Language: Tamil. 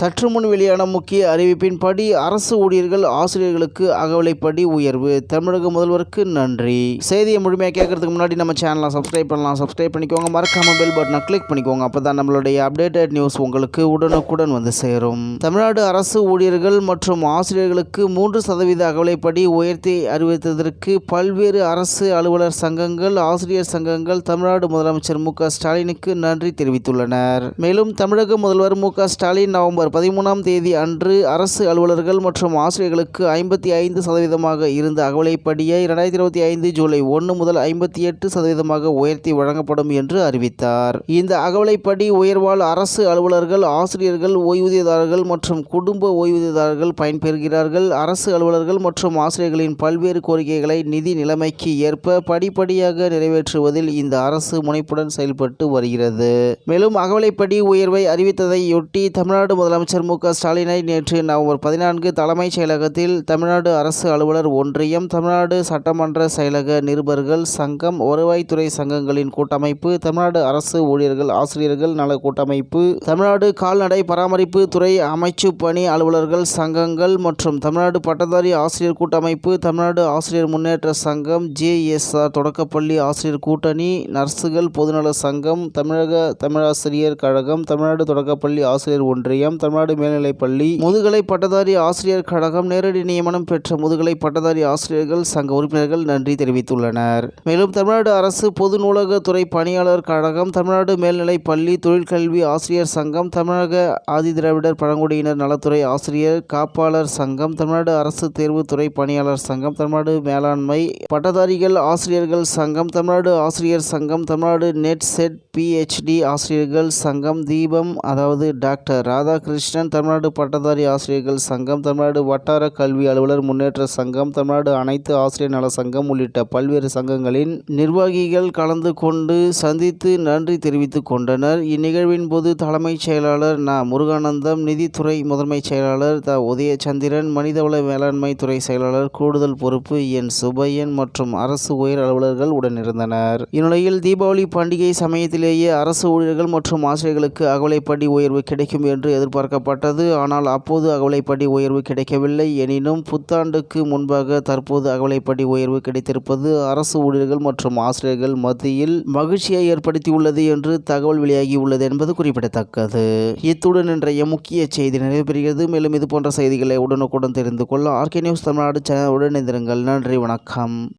சற்று முன் வெளியான முக்கிய அறிவிப்பின்படி அரசு ஊழியர்கள் ஆசிரியர்களுக்கு அகவிலைப்படி உயர்வு. தமிழக முதல்வருக்கு நன்றி. செய்தியை முழுமையாக கேட்கறதுக்கு முன்னாடி நம்ம சேனலை சப்ஸ்கிரைப் பண்ணலாம். சப்ஸ்கிரைப் பண்ணிக்கோங்க. மறக்காம பெல் பட்டனை கிளிக் பண்ணிக்கோங்க. அப்போ தான் நம்மளுடைய அப்டேட்டட் நியூஸ் உங்களுக்கு உடனுக்குடன் வந்து சேரும். தமிழ்நாடு அரசு ஊழியர்கள் மற்றும் ஆசிரியர்களுக்கு மூன்று சதவீத அகவிலைப்படி உயர்த்தி அறிவித்ததற்கு பல்வேறு அரசு அலுவலர் சங்கங்கள் ஆசிரியர் சங்கங்கள் தமிழ்நாடு முதலமைச்சர் மு க ஸ்டாலினுக்கு நன்றி தெரிவித்துள்ளனர். மேலும் தமிழக முதல்வர் மு க ஸ்டாலின் நவம்பர் பதிமூணாம் தேதி அன்று அரசு அலுவலர்கள் மற்றும் ஆசிரியர்களுக்கு ஐம்பத்தி ஐந்து சதவீதமாக இருந்த அகவலைப்படியை இரண்டாயிரத்தி இருபத்தி ஐந்து ஜூலை ஒன்று முதல் ஐம்பத்தி எட்டு சதவீதமாக உயர்த்தி வழங்கப்படும் என்று அறிவித்தார். இந்த அகவலைப்படி உயர்வால் அரசு அலுவலர்கள் ஆசிரியர்கள் ஓய்வூதியதாரர்கள் மற்றும் குடும்ப ஓய்வூதியதாரர்கள் பயன்பெறுகிறார்கள். அரசு அலுவலர்கள் மற்றும் ஆசிரியர்களின் பல்வேறு கோரிக்கைகளை நிதி நிலைமைக்கு ஏற்ப படிப்படியாக நிறைவேற்றுவதில் இந்த அரசு முனைப்புடன் செயல்பட்டு வருகிறது. மேலும் அகவலைப்படி உயர்வை அறிவித்ததையொட்டி தமிழ்நாடு முதலமைச்சர் மு ஸ்டாலினை நேற்று நவம்பர் பதினான்கு தலைமைச் செயலகத்தில் தமிழ்நாடு அரசு அலுவலர் ஒன்றியம் தமிழ்நாடு சட்டமன்ற செயலக நிருபர்கள் சங்கம் வருவாய்த்துறை சங்கங்களின் கூட்டமைப்பு தமிழ்நாடு அரசு ஊழியர்கள் ஆசிரியர்கள் நல கூட்டமைப்பு தமிழ்நாடு கால்நடை பராமரிப்பு துறை அமைச்சு பணி அலுவலர்கள் சங்கங்கள் மற்றும் தமிழ்நாடு பட்டதாரி ஆசிரியர் கூட்டமைப்பு தமிழ்நாடு ஆசிரியர் முன்னேற்ற சங்கம் ஜேஎஸ்ஆர் தொடக்கப்பள்ளி ஆசிரியர் கூட்டணி நர்சுகள் பொதுநல சங்கம் தமிழக தமிழாசிரியர் கழகம் தமிழ்நாடு தொடக்கப்பள்ளி ஆசிரியர் ஒன்றியம் தமிழ்நாடு மேல்நிலைப்பள்ளி முதுகலை பட்டதாரி ஆசிரியர் கழகம் நேரடி நியமனம் பெற்ற முதுகலை பட்டதாரி ஆசிரியர்கள் சங்க உறுப்பினர்கள் நன்றி தெரிவித்துள்ளனர். மேலும் தமிழ்நாடு அரசு பொது நூலகத்துறை பணியாளர் கழகம் தமிழ்நாடு மேல்நிலைப் பள்ளி தொழிற்கல்வி ஆசிரியர் சங்கம் தமிழக ஆதிதிராவிடர் பழங்குடியினர் நலத்துறை ஆசிரியர் காப்பாளர் சங்கம் தமிழ்நாடு அரசு தேர்வுத்துறை பணியாளர் சங்கம் தமிழ்நாடு மேலாண்மை பட்டதாரிகள் ஆசிரியர்கள் சங்கம் தமிழ்நாடு ஆசிரியர் சங்கம் தமிழ்நாடு நெட் செட் பிஹெச்டி ஆசிரியர்கள் சங்கம் தீபம் அதாவது டாக்டர் ராதாகிருஷ்ணன் தமிழ்நாடு பட்டதாரி ஆசிரியர்கள் சங்கம் தமிழ்நாடு வட்டார கல்வி அலுவலர் முன்னேற்ற சங்கம் தமிழ்நாடு அனைத்து ஆசிரியர் நல சங்கம் உள்ளிட்ட பல்வேறு சங்கங்களின் நிர்வாகிகள் கலந்து கொண்டு சந்தித்து நன்றி தெரிவித்துக் கொண்டனர். இந்நிகழ்வின் போது தலைமைச் செயலாளர் ந. முருகானந்தம் நிதித்துறை முதன்மைச் செயலாளர் த. உதயச்சந்திரன் மனிதவள மேலாண்மை துறை செயலாளர் கூடுதல் பொறுப்பு என். சுபையன் மற்றும் அரசு உயர் அலுவலர்கள் உடனிருந்தனர் இந்நிலையில் தீபாவளி பண்டிகை சமயத்தில் சமயத்திலேயே அரசு ஊழியர்கள் மற்றும் ஆசிரியர்களுக்கு அகவலைப்படி உயர்வு கிடைக்கும் என்று எதிர்பார்க்கப்பட்டது. ஆனால் அப்போது அகவலைப்படி உயர்வு கிடைக்கவில்லை. எனினும் புத்தாண்டுக்கு முன்பாக தற்போது அகவலைப்படி உயர்வு கிடைத்திருப்பது அரசு ஊழியர்கள் மற்றும் ஆசிரியர்கள் மத்தியில் மகிழ்ச்சியை ஏற்படுத்தியுள்ளது என்று தகவல் வெளியாகியுள்ளது என்பது குறிப்பிடத்தக்கது. இத்துடன் இன்றைய முக்கிய செய்தி நிறைவு மேலும் இது போன்ற செய்திகளை உடனுக்குடன் தெரிந்து கொள்ள ஆர்கே நியூஸ் தமிழ்நாடு சேனலுடன் இணைந்திருங்கள். நன்றி வணக்கம்.